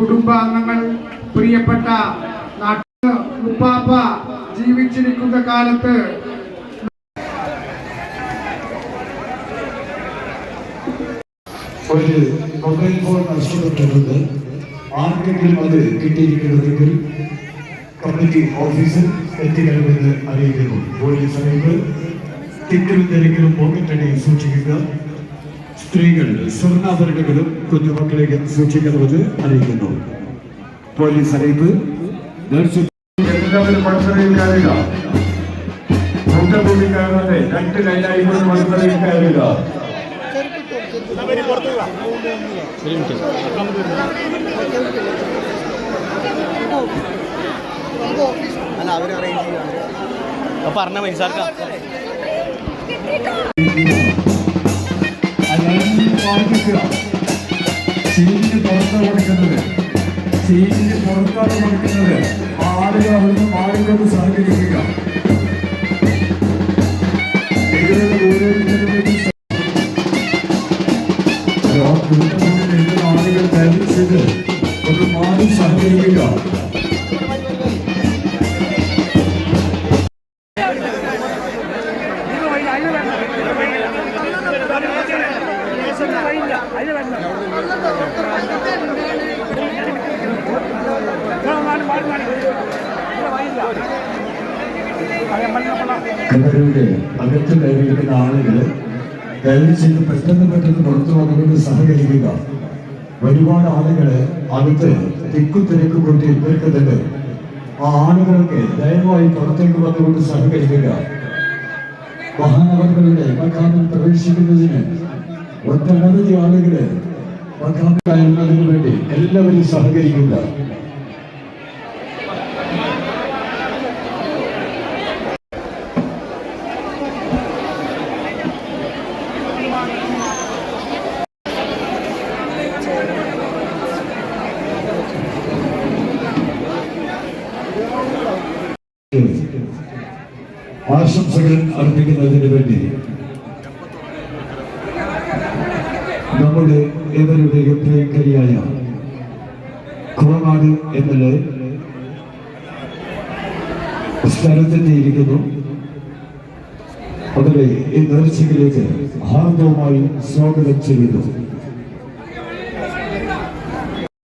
കുടുംബാംഗങ്ങൾ പ്രിയപ്പെട്ട ഉപ്പാപ്പ ജീവിച്ചിരിക്കുന്ന കാലത്ത് ഒരു മൊബൈൽ ഫോൺ നഷ്ടപ്പെട്ടിട്ടുണ്ട്. ആർക്കെങ്കിലും അത് കിട്ടിയിരിക്കണമെങ്കിൽ കമ്മിറ്റി ഓഫീസിൽ എത്തിക്കണമെന്ന് അറിയിക്കുന്നു. പോലീസ് അറിയിപ്പ് തിക്കിലും തിരക്കിലും പോക്കറ്റടി സൂക്ഷിക്കുക. സ്ത്രീകൾ സ്വർണാഭരണങ്ങളും കുഞ്ഞുമക്കളേക്ക് സൂക്ഷിക്കണമെന്ന് അറിയിക്കുന്നു. പോലീസ് അറിയിപ്പ്. എല്ലാവരും പടത്തറയിൽ കയറുക കയറാതെ രണ്ട് കയറുക അല്ല അവർ പറഞ്ഞ പൈസ സീറ്റിന് പുറത്താണ് കൊടുക്കുന്നത്. സീറ്റിന് പുറത്താണ് കൊടുക്കുന്നത്. ആളുകൾ അവിടുന്ന് മാറിക്കൊണ്ട് സഹകരിക്കുക. വേണ്ടി ആളുകൾ ധരിച്ചത് ഒന്ന് മാറി സഹകരിക്കുക. ഇവരുടെ അകത്ത് കയറിയിരിക്കുന്ന ആളുകൾ ദയവ് ചെയ്ത് പെട്ടെന്ന് പെട്ടെന്ന് പുറത്തു വന്നുകൊണ്ട് സഹകരിക്കുക. ഒരുപാട് ആളുകൾ അകത്ത് തിക്കു തിരക്ക് കൊണ്ട് നിൽക്കുന്നുണ്ട് ആ ആളുകൾക്ക് ദയവായി പുറത്തേക്ക് വന്നുകൊണ്ട് സഹകരിക്കുക. മഹാനഗരങ്ങളുടെ മക്കാമിൽ പ്രവേശിക്കുന്നതിന് ഒട്ടനവധി ആളുകൾ കയറുന്നതിന് വേണ്ടി എല്ലാവരും സഹകരിക്കുക ആശംസകൾ അർപ്പിക്കുന്നതിന് വേണ്ടി നമ്മുടെ ഏവരുടെയും പ്രിയങ്കരിയായ കുളനാട് എന്നുള്ള സ്ഥലത്തെത്തിയിരിക്കുന്നു അവരെ ഈ നേർച്ചയിലേക്ക് ഹാർദവുമായി സ്വാഗതം ചെയ്യുന്നു.